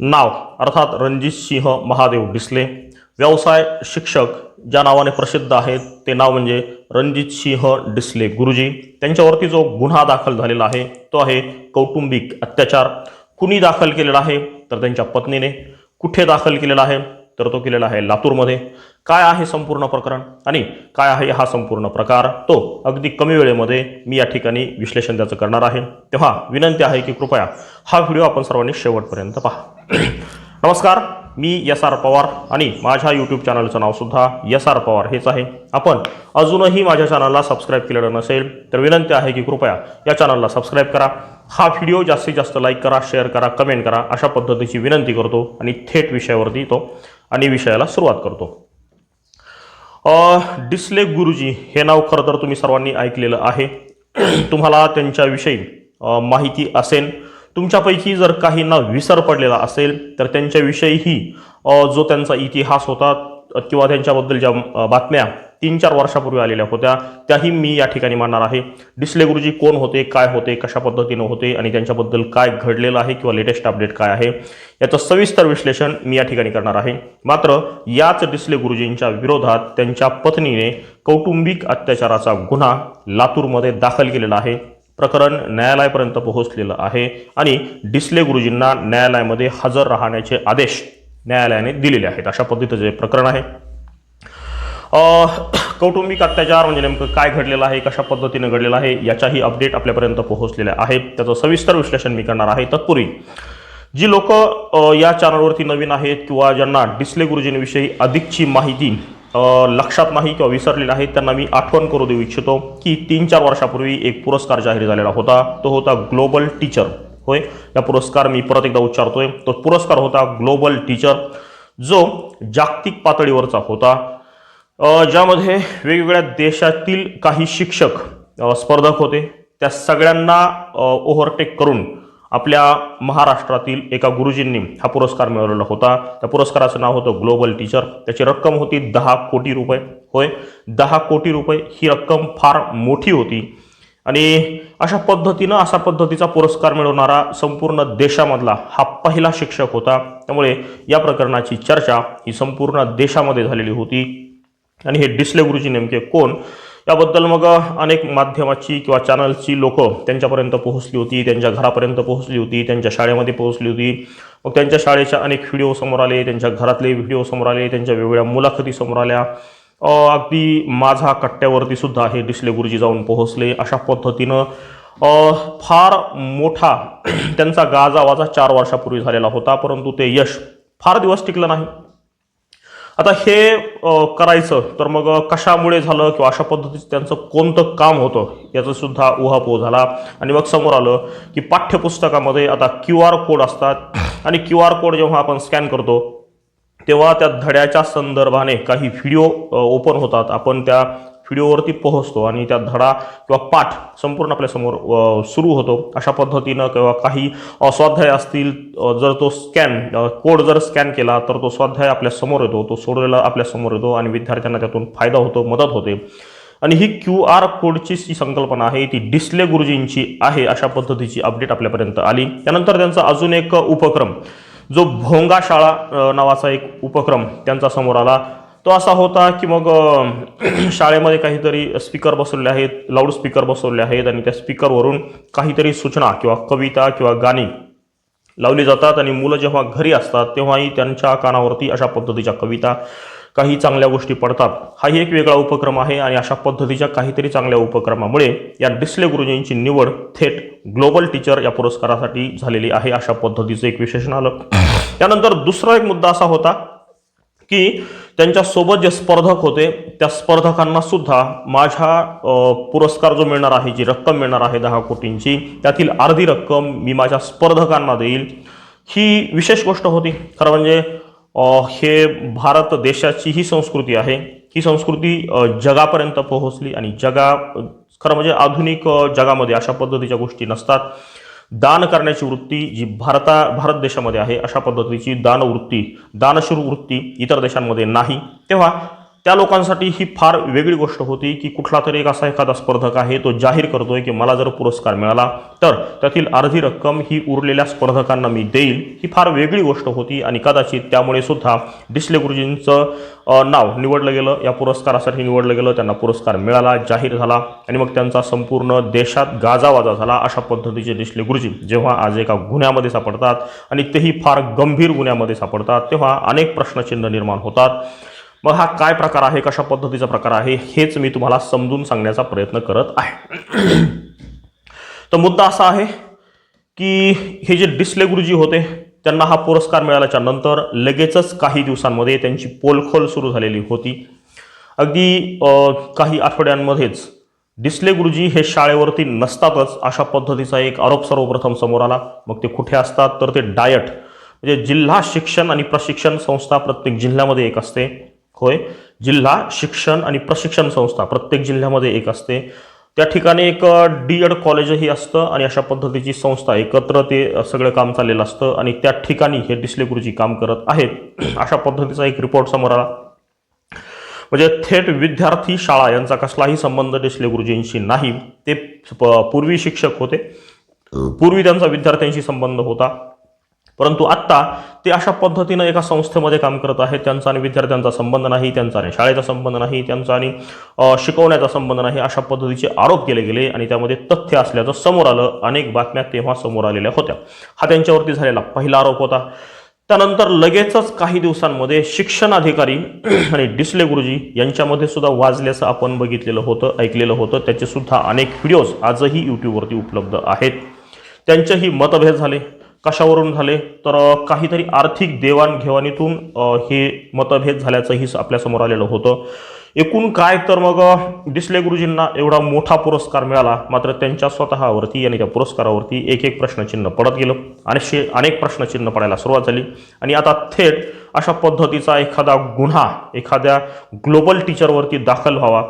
नाव अर्थात रणजित सिंह महादेव डिसले व्यवसाय शिक्षक ज्या नावाने प्रसिद्ध आहेत ते नाव म्हणजे रणजित सिंह डिसले गुरुजी. त्यांच्यावरती जो गुन्हा दाखल झालेला आहे तो आहे कौटुंबिक अत्याचार. कुणी दाखल केलेला आहे तर त्यांच्या पत्नीने. कुठे दाखल केलेला आहे तर तो केलेला आहे लातूरमध्ये. काय आहे संपूर्ण प्रकरण? आणि काय आहे हा संपूर्ण प्रकार? तो अगदी कमी वेळेमध्ये मी या ठिकाणी विश्लेषण त्याचं करणार आहे. तेव्हा विनंती आहे की कृपया हा व्हिडिओ आपण सर्वांनी शेवटपर्यंत पहा. नमस्कार मी एस आर पवार आणि माझ्या यूट्यूब चॅनलचं नावसुद्धा एस आर पवार हेच आहे. आपण अजूनही माझ्या चॅनलला सबस्क्राईब केलेलं नसेल तर विनंती आहे की कृपया या चॅनलला सबस्क्राईब करा. हा व्हिडिओ जास्तीत जास्त लाईक करा शेअर करा कमेंट करा अशा पद्धतीची विनंती करतो आणि थेट विषयावरती येतो आणि विषयाला सुरुवात करतो. डिस्ले गुरुजी हे नाव खरं तर तुम्ही सर्वांनी ऐकलेलं आहे. तुम्हाला त्यांच्याविषयी माहिती असेल. तुमच्यापैकी जर काहींना विसर पडलेला असेल तर त्यांच्याविषयीही जो त्यांचा इतिहास होता किंवा त्यांच्याबद्दल ज्या बातम्या तीन चार वर्षापूर्वी आलेल्या होत्या त्याही मी या ठिकाणी मांडणार आहे. डिस्ले गुरुजी कोण होते काय होते कशा पद्धतीनं होते आणि त्यांच्याबद्दल काय घडलेलं आहे किंवा लेटेस्ट अपडेट काय आहे याचं सविस्तर विश्लेषण मी या ठिकाणी करणार आहे. मात्र याच डिस्ले गुरुजींच्या विरोधात त्यांच्या पत्नीने कौटुंबिक अत्याचाराचा गुन्हा लातूरमध्ये दाखल केलेला आहे. प्रकरण न्यायालयापर्यंत पोहोचलेलं आहे आणि डिस्ले गुरुजींना न्यायालयामध्ये हजर राहण्याचे आदेश न्यायालयाने दिलेले आहेत. अशा पद्धतीचे हे प्रकरण आहे. कौटुंबिक अत्याचार म्हणजे नेमकं काय घडलेलं आहे कशा पद्धतीनं घडलेलं आहे याच्याही अपडेट आपल्यापर्यंत पोहोचलेल्या आहेत त्याचं सविस्तर विश्लेषण मी करणार आहे. तत्पूर्वी जी लोक या चॅनलवरती नवीन आहेत किंवा ज्यांना डिस्ले गुरुजींविषयी अधिकची माहिती लक्षात नाही किंवा विसरलेले आहेत त्यांना मी आठवण करू देऊ इच्छितो की तीन चार वर्षापूर्वी एक पुरस्कार जाहीर झालेला होता. तो होता ग्लोबल टीचर होय? या पुरस्कार मी परत एकदा उच्चारतोय. तो पुरस्कार होता ग्लोबल टीचर जो जागतिक पातळीवरचा होता. ज्यामध्ये वेगवेगळ्या देशातील काही शिक्षक स्पर्धक होते. त्या सगळ्यांना ओव्हरटेक करून आपल्या महाराष्ट्रातील एका गुरुजींनी हा पुरस्कार मिळवलेला होता. त्या पुरस्काराचं नाव होतं ग्लोबल टीचर. त्याची रक्कम होती दहा कोटी रुपये. होय दहा कोटी रुपये ही रक्कम फार मोठी होती. आणि अशा पद्धतीनं अशा पद्धतीचा पुरस्कार मिळवणारा संपूर्ण देशामधला हा पहिला शिक्षक होता. त्यामुळे या प्रकरणाची चर्चा ही संपूर्ण देशामध्ये झालेली होती. आणि हे डिस्ले गुरुजी नेमके कोण? याबद्दल मग अनेक माध्यमाची किंवा चॅनलची लोकं त्यांच्यापर्यंत पोहोचली होती त्यांच्या घरापर्यंत पोहोचली होती त्यांच्या शाळेमध्ये पोहोचली होती. मग त्यांच्या शाळेच्या अनेक व्हिडिओ समोर आले त्यांच्या घरातले व्हिडिओ समोर आले त्यांच्या वेगवेगळ्या मुलाखती समोर आल्या. अगदी माझा कट्ट्यावरती सुद्धा हे डिस्ले गुरुजी जाऊन पोहोचले. अशा पद्धतीनं फार मोठा त्यांचा गाजावाजा चार वर्षापूर्वी झालेला होता परंतु ते यश फार दिवस टिकलं नाही. आता हे करायचं तर मग कशामुळे झालं किंवा अशा पद्धतीचं त्यांचं कोणतं काम होतं याचं सुद्धा उहापोह झाला. आणि मग समोर आलं की पाठ्यपुस्तकामध्ये आता क्यू आर कोड असतात. आणि क्यू आर कोड जेव्हा आपण स्कॅन करतो तेव्हा त्या धड्याच्या संदर्भाने काही व्हिडिओ ओपन होतात. आपण त्या व्हिडिओवरती पोहोचतो आणि त्या धडा किंवा पाठ संपूर्ण आपल्यासमोर सुरू होतो. अशा पद्धतीनं किंवा काही स्वाध्याय असतील जर तो स्कॅन कोड जर स्कॅन केला तर तो स्वाध्याय आपल्यासमोर येतो तो सोडलेला आपल्यासमोर येतो आणि विद्यार्थ्यांना त्यातून फायदा होतो मदत होते. आणि ही क्यू आर कोडची जी संकल्पना आहे ती डिस्ले गुरुजींची आहे अशा पद्धतीची अपडेट आपल्यापर्यंत आली. त्यानंतर त्यांचा अजून एक उपक्रम जो भोंगा शाळा नावाचा एक उपक्रम त्यांचा समोर आला. तो असा होता की मग शाळेमध्ये काहीतरी स्पीकर बसवले आहेत लाऊड स्पीकर बसवले आहेत आणि त्या स्पीकरवरून काहीतरी सूचना किंवा कविता किंवा गाणी लावली जातात आणि मुलं जेव्हा घरी असतात तेव्हाही त्यांच्या कानावरती अशा पद्धतीच्या कविता काही चांगल्या गोष्टी पडतात. हाही एक वेगळा उपक्रम आहे आणि अशा पद्धतीच्या काहीतरी चांगल्या उपक्रमामुळे या डिस्ले गुरुजींची निवड थेट ग्लोबल टीचर या पुरस्कारासाठी झालेली आहे अशा पद्धतीचं एक विशेषण आलं. त्यानंतर दुसरा एक मुद्दा असा होता की त्यांच्यासोबत जे स्पर्धक होते त्या स्पर्धकांना सुद्धा माझ्या पुरस्कार जो मिळणार आहे जी रक्कम मिळणार आहे दहा कोटींची त्यातील अर्धी रक्कम मी माझ्या स्पर्धकांना देईल. ही विशेष गोष्ट होती. खरं म्हणजे हे भारत देशाची ही संस्कृती आहे. ही संस्कृती जगापर्यंत पोहोचली आणि जगा खरं म्हणजे आधुनिक जगामध्ये अशा पद्धतीच्या गोष्टी नसतात. दान करण्याची वृत्ती जी भारता भारत देशामध्ये आहे अशा पद्धतीची दानवृत्ती दानशूर वृत्ती इतर देशांमध्ये नाही. तेव्हा त्या लोकांसाठी ही फार वेगळी गोष्ट होती की कुठला तरी एक असा एखादा स्पर्धक आहे तो जाहीर करतोय की मला जर पुरस्कार मिळाला तर त्यातील अर्धी रक्कम ही उरलेल्या स्पर्धकांना मी देईल. ही फार वेगळी गोष्ट होती आणि कदाचित त्यामुळे सुद्धा डिसले गुरुजींचं नाव निवडलं गेलं. या पुरस्कारासाठी निवडलं गेलं त्यांना पुरस्कार मिळाला जाहीर झाला आणि मग त्यांचा संपूर्ण देशात गाजावाजा झाला अशा पद्धतीचे डिसले गुरुजी जेव्हा आज एका गुन्ह्यामध्ये सापडतात आणि तेही फार गंभीर गुन्ह्यामध्ये सापडतात तेव्हा अनेक प्रश्नचिन्ह निर्माण होतात. मग हा काय प्रकार आहे कशा पद्धतीचा प्रकार आहे हेच मी तुम्हाला समजून सांगण्याचा प्रयत्न करत आहे. तर मुद्दा असा आहे की हे जे डिसले गुरुजी होते त्यांना हा पुरस्कार मिळाल्याच्या नंतर लगेचच काही दिवसांमध्ये त्यांची पोलखोल सुरू झालेली होती. अगदी काही आठवड्यांमध्येच डिस्ले गुरुजी हे शाळेवरती नसतातच अशा पद्धतीचा एक आरोप सर्वप्रथम समोर आला. मग ते कुठे असतात? तर ते डायट म्हणजे जिल्हा शिक्षण आणि प्रशिक्षण संस्था प्रत्येक जिल्ह्यामध्ये एक असते. होय. जिल्हा शिक्षण आणि प्रशिक्षण संस्था प्रत्येक जिल्ह्यामध्ये एक असते. त्या ठिकाणी एक डी एड कॉलेजही असतं आणि अशा पद्धतीची संस्था एकत्र ते सगळं काम चाललेलं असतं आणि त्या ठिकाणी हे डिस्ले गुरुजी काम करत आहेत. अशा पद्धतीचा एक रिपोर्ट समोर आला. म्हणजे थेट विद्यार्थी शाळा यांचा कसलाही संबंध डिस्ले गुरुजींशी नाही. ते पूर्वी शिक्षक होते. पूर्वी त्यांचा विद्यार्थ्यांशी संबंध होता. परंतु आत्ता ते अशा पद्धतीनं एका संस्थेमध्ये काम करत आहेत. त्यांचा आणि विद्यार्थ्यांचा संबंध नाही त्यांचा आणि शाळेचा संबंध नाही त्यांचा आणि शिकवण्याचा संबंध नाही अशा पद्धतीचे आरोप केले गेले आणि त्यामध्ये तथ्य असल्याचं समोर आलं. अनेक बातम्या तेव्हा समोर आलेल्या होत्या. हा त्यांच्यावरती झालेला पहिला आरोप होता. त्यानंतर लगेचच काही दिवसांमध्ये शिक्षण अधिकारी आणि डिसले गुरुजी यांच्यामध्ये सुद्धा वाजल्याचं आपण बघितलेलं होतं ऐकलेलं होतं. त्याचे सुद्धा अनेक व्हिडिओज आजही यूट्यूबवरती उपलब्ध आहेत. त्यांचेही मतभेद झाले. कशावरून झाले? तर काहीतरी आर्थिक देवाणघेवाणीतून हे मतभेद झाल्याचंही आपल्यासमोर आलेलं होतं. एकूण काय तर मग अ, डिसले गुरुजींना एवढा मोठा पुरस्कार मिळाला मात्र त्यांच्या स्वतःवरती आणि त्या पुरस्कारावरती एक एक प्रश्नचिन्ह पडत गेलं आणि शे अनेक प्रश्नचिन्ह पडायला सुरुवात झाली. आणि आता थेट अशा पद्धतीचा एखादा गुन्हा एखाद्या ग्लोबल टीचरवरती दाखल व्हावा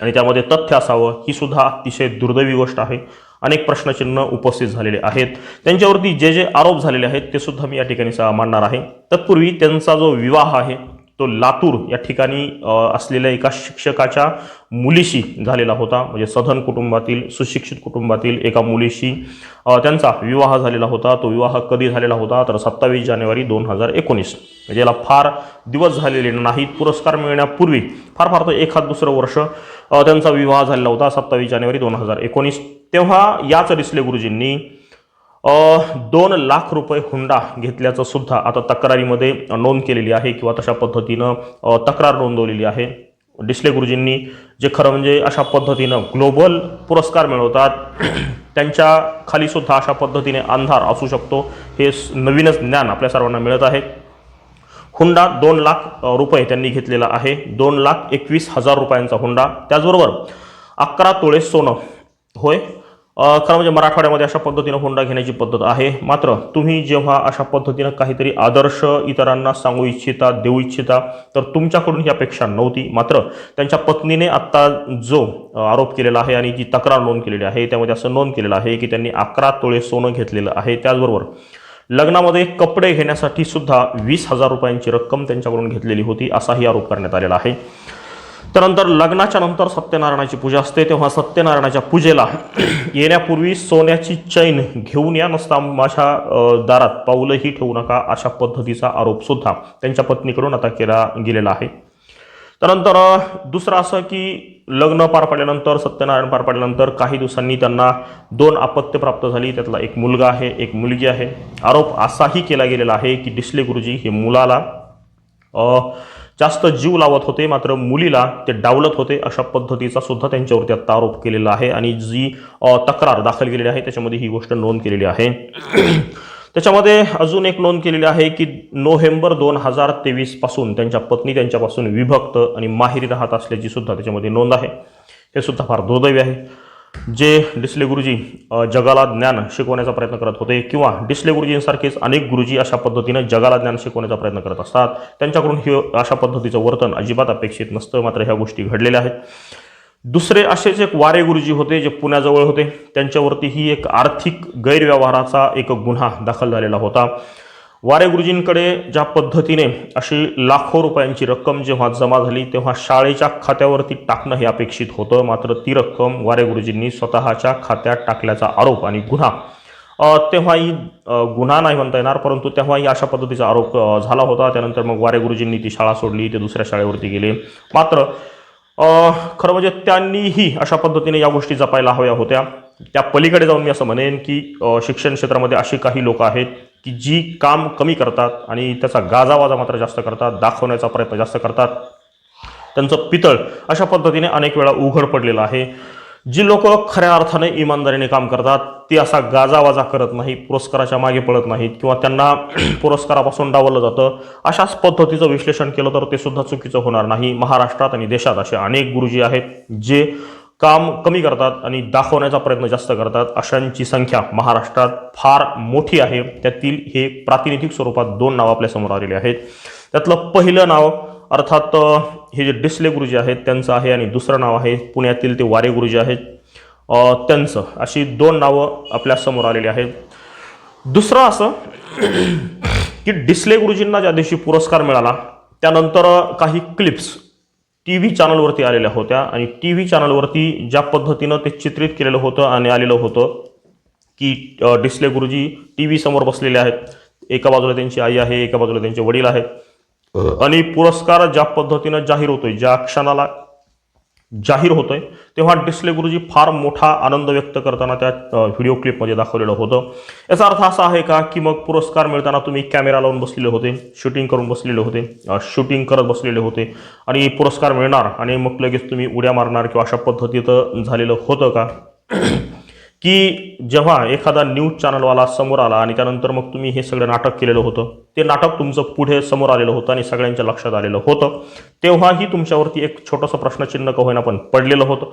आणि त्यामध्ये तथ्य असावं ही सुद्धा अतिशय दुर्दैवी गोष्ट आहे. अनेक प्रश्नचिन्ह उपस्थित झालेले आहेत. त्यांच्यावरती जे जे आरोप झालेले आहेत ते सुद्धा मी या ठिकाणी मांडणार आहे. तत्पूर्वी त्यांचा जो विवाह आहे तो लातूर या ठिकाणी असलेल्या एका शिक्षकाच्या मुलीशी झालेला होता. म्हणजे सधन कुटुंबातील सुशिक्षित कुटुंबातील एका मुलीशी त्यांचा विवाह झालेला होता. तो विवाह कधी झालेला होता? तर सत्तावीस जानेवारी दोन हजार एकोणीस. म्हणजे याला फार दिवस झालेले नाहीत. पुरस्कार मिळण्यापूर्वी फार फार तर एखाद दुसरं वर्ष त्यांचा विवाह झालेला होता सत्तावीस जानेवारी दोन हजार एकोणीस. तेव्हा याच रिसले गुरुजींनी दोन लाख रुपये हुंडा घेतल्याचं सुद्धा आता तक्रारीमध्ये नोंद केलेली आहे किंवा तशा पद्धतीनं तक्रार नोंदवलेली आहे. डिसले गुरुजींनी जे खरं म्हणजे अशा पद्धतीनं ग्लोबल पुरस्कार मिळवतात त्यांच्या खाली सुद्धा अशा पद्धतीने अंधार असू शकतो हे नवीनच ज्ञान आपल्या सर्वांना मिळत आहे. हुंडा दोन लाख रुपये त्यांनी घेतलेला आहे. दोन लाख एकवीस हजार रुपयांचा हुंडा. त्याचबरोबर अकरा तोळे सोनं. होय? खरं म्हणजे मराठवाड्यामध्ये अशा पद्धतीनं हुंडा घेण्याची पद्धत आहे. मात्र तुम्ही जेव्हा अशा पद्धतीनं काहीतरी आदर्श इतरांना सांगू इच्छिता देऊ इच्छिता तर तुमच्याकडून ही अपेक्षा नव्हती. मात्र त्यांच्या पत्नीने आत्ता जो आरोप केलेला आहे आणि जी तक्रार नोंद केलेली आहे त्यामध्ये असं नोंद केलेलं आहे की त्यांनी अकरा तोळे सोनं घेतलेलं आहे. त्याचबरोबर लग्नामध्ये कपडे घेण्यासाठी सुद्धा वीस हजार रुपयांची रक्कम त्यांच्याकडून घेतलेली होती असाही आरोप करण्यात आलेला आहे. त्यानंतर लग्नाच्या नंतर सत्यनारायणाची पूजा असते तेव्हा सत्यनारायणाच्या पूजेला येण्यापूर्वी सोन्याची चैन घेऊन या नसता माझ्या दारात पाऊलही ठेवू नका अशा पद्धतीचा आरोप सुद्धा त्यांच्या पत्नीकडून आता केला गेलेला आहे. त्यानंतर दुसरं असं की लग्न पार पडल्यानंतर सत्यनारायण पार पडल्यानंतर काही दिवसांनी त्यांना दोन अपत्य प्राप्त झाली. त्यातला एक मुलगा आहे एक मुलगी आहे. आरोप असाही केला गेलेला आहे की डिसले गुरुजी हे मुलाला जास्त जीव लावत होते मात्र मुलीला ते डावलत होते अशा पद्धतीचा सुद्धा त्यांच्यावरती आता आरोप केलेला आहे. आणि जी तक्रार दाखल केलेली आहे त्याच्यामध्ये ही गोष्ट नोंद केलेली आहे. त्याच्यामध्ये अजून एक नोंद केलेली आहे की नोव्हेंबर दोन हजार तेवीसपासून त्यांच्या पत्नी त्यांच्यापासून विभक्त आणि माहेरी राहत असल्याची सुद्धा त्याच्यामध्ये नोंद आहे. हे सुद्धा फार दुर्दैवी आहे. जे डिसले गुरुजी जगाला ज्ञान शिकवण्याचा प्रयत्न करत होते किंवा डिसले गुरुजींसारखेच अनेक गुरुजी अशा पद्धतीनं जगाला ज्ञान शिकवण्याचा प्रयत्न करत असतात त्यांच्याकडून हे अशा पद्धतीचं वर्तन अजिबात अपेक्षित नसतं मात्र ह्या गोष्टी घडलेल्या आहेत. दुसरे असेच एक वारे गुरुजी होते जे पुण्याजवळ होते. त्यांच्यावरती ही एक आर्थिक गैरव्यवहाराचा एक गुन्हा दाखल झालेला होता. वारे गुरुजींकडे ज्या पद्धतीने अशी लाखो रुपयांची रक्कम जेव्हा जमा झाली तेव्हा शाळेच्या खात्यावरती टाकणं हे अपेक्षित होतं. मात्र ती रक्कम वारे गुरुजींनी स्वतःच्या खात्यात टाकल्याचा आरोप आणि गुन्हा तेव्हाही गुन्हा नाही म्हणता येणार परंतु तेव्हाही अशा पद्धतीचा आरोप झाला होता. त्यानंतर मग वारे गुरुजींनी ती शाळा सोडली ते दुसऱ्या शाळेवरती गेले. मात्र खरं म्हणजे त्यांनीही अशा पद्धतीने या गोष्टी जपायला हव्या होत्या. त्या पलीकडे जाऊन मी असं म्हणेन की शिक्षण क्षेत्रामध्ये अशी काही लोक आहेत की जी काम कमी करतात आणि त्याचा गाजावाजा मात्र जास्त करतात दाखवण्याचा प्रयत्न जास्त करतात. त्यांचं पितळ अशा पद्धतीने अनेक वेळा उघड पडलेलं आहे. जी लोक खऱ्या अर्थाने इमानदारीने काम करतात ती असा गाजावाजा करत नाही पुरस्काराच्या मागे पडत नाहीत किंवा त्यांना पुरस्कारापासून डावलं जातं अशाच पद्धतीचं विश्लेषण केलं तर ते सुद्धा चुकीचं होणार नाही. महाराष्ट्रात आणि देशात असे अनेक गुरुजी आहेत जे काम कमी करतात आणि दाखवण्याचा प्रयत्न जास्त करतात. अशांची संख्या महाराष्ट्रात फार मोठी आहे. त्यातील हे प्रातिनिधिक स्वरूपात दोन नावं आपल्यासमोर आलेली आहेत. त्यातलं पहिलं नाव अर्थात हे जे डिस्ले गुरुजी आहेत त्यांचं आहे आणि दुसरं नाव आहे पुण्यातील ते वारे गुरुजी आहेत. त्यांचं अशी दोन नावं आपल्यासमोर आलेली आहेत. दुसरं असं की डिस्ले गुरुजींना ज्या दिवशी पुरस्कार मिळाला त्यानंतर काही क्लिप्स टी व्ही चॅनलवरती आलेल्या होत्या आणि टी व्ही चॅनलवरती ज्या पद्धतीनं ते चित्रित केलेलं होतं आणि आलेलं होतं की डिस्ले गुरुजी टी व्ही समोर बसलेले आहेत. एका बाजूला त्यांची आई आहे एका बाजूला त्यांचे वडील आहेत. आणि पुरस्कार ज्या पद्धतीनं जाहीर होतोय ज्या क्षणाला जाहीर होतोय तेव्हा डिस्ले गुरुजी फार मोठा आनंद व्यक्त करताना त्या व्हिडिओ क्लिपमध्ये दाखवलेलं होतं. याचा अर्थ असा आहे का की मग पुरस्कार मिळताना तुम्ही कॅमेरा लावून बसलेले होते शूटिंग करून बसलेले होते शूटिंग करत बसलेले होते आणि पुरस्कार मिळणार आणि मग लगेच तुम्ही उड्या मारणार किंवा अशा पद्धतीचं झालेलं होतं का? की जेव्हा एखादा न्यूज चॅनलवाला समोर आला आणि त्यानंतर मग तुम्ही हे सगळं नाटक केलेलं होतं ते नाटक तुमचं पुढे समोर आलेलं होतं आणि सगळ्यांच्या लक्षात आलेलं होतं तेव्हाही तुमच्यावरती एक छोटंसं प्रश्नचिन्ह का होईना पण पडलेलं होतं.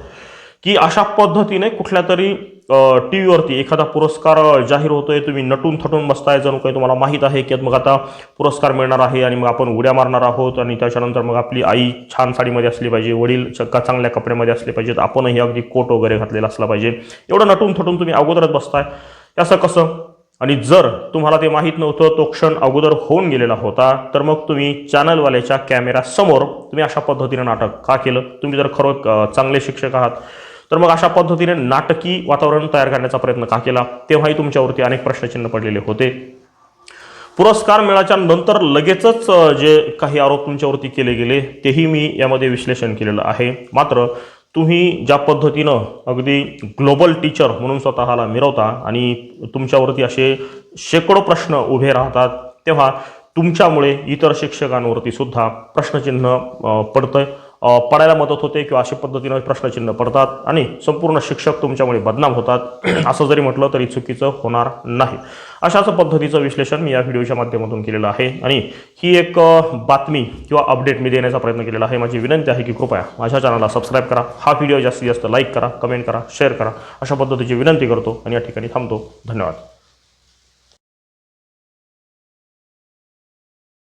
की अशा पद्धतीने कुठल्या तरी टी व्हीवरती एखादा पुरस्कार जाहीर होतोय तुम्ही नटून थटून बसताय जणू काही तुम्हाला माहीत आहे की मग आता पुरस्कार मिळणार आहे आणि मग आपण उड्या मारणार आहोत आणि त्याच्यानंतर मग आपली आई छान साडीमध्ये असली पाहिजे वडील चक्का चांगल्या कपड्यामध्ये असले पाहिजेत आपणही अगदी कोट वगैरे घातलेला असला पाहिजे. एवढं नटून थटून तुम्ही अगोदरच बसताय. असं कसं? आणि जर तुम्हाला ते माहीत नव्हतं तो क्षण अगोदर होऊन गेलेला होता तर मग तुम्ही चॅनलवाल्याच्या कॅमेऱ्यासमोर तुम्ही अशा पद्धतीने नाटक का केलं? तुम्ही जर खरं चांगले शिक्षक आहात तर मग अशा पद्धतीने नाटकी वातावरण तयार करण्याचा प्रयत्न का केला? तेव्हाही तुमच्यावरती अनेक प्रश्नचिन्ह पडलेले होते. पुरस्कार मिळाच्या नंतर लगेचच जे काही आरोप तुमच्यावरती केले गेले तेही मी यामध्ये विश्लेषण केलेलं आहे. मात्र तुम्ही ज्या पद्धतीनं अगदी ग्लोबल टीचर म्हणून स्वतःला मिरवता आणि तुमच्यावरती असे शेकडो प्रश्न उभे राहतात तेव्हा तुमच्यामुळे इतर शिक्षकांवरती सुद्धा प्रश्नचिन्ह पडतं पडायला मदत होते किंवा अशा पद्धतीनं प्रश्नचिन्ह पडतात आणि संपूर्ण शिक्षक तुमच्यामुळे बदनाम होतात. असं जरी म्हटलं तरी चुकीचं होणार नाही. अशाच पद्धतीचं विश्लेषण मी या व्हिडिओच्या माध्यमातून केलेलं आहे आणि ही एक बातमी किंवा अपडेट मी देण्याचा प्रयत्न केलेला आहे. माझी विनंती आहे की कृपया माझ्या चॅनलला सबस्क्राईब करा. हा व्हिडिओ जास्तीत जास्त लाईक करा कमेंट करा शेअर करा. अशा पद्धतीची विनंती करतो आणि या ठिकाणी थांबतो. धन्यवाद.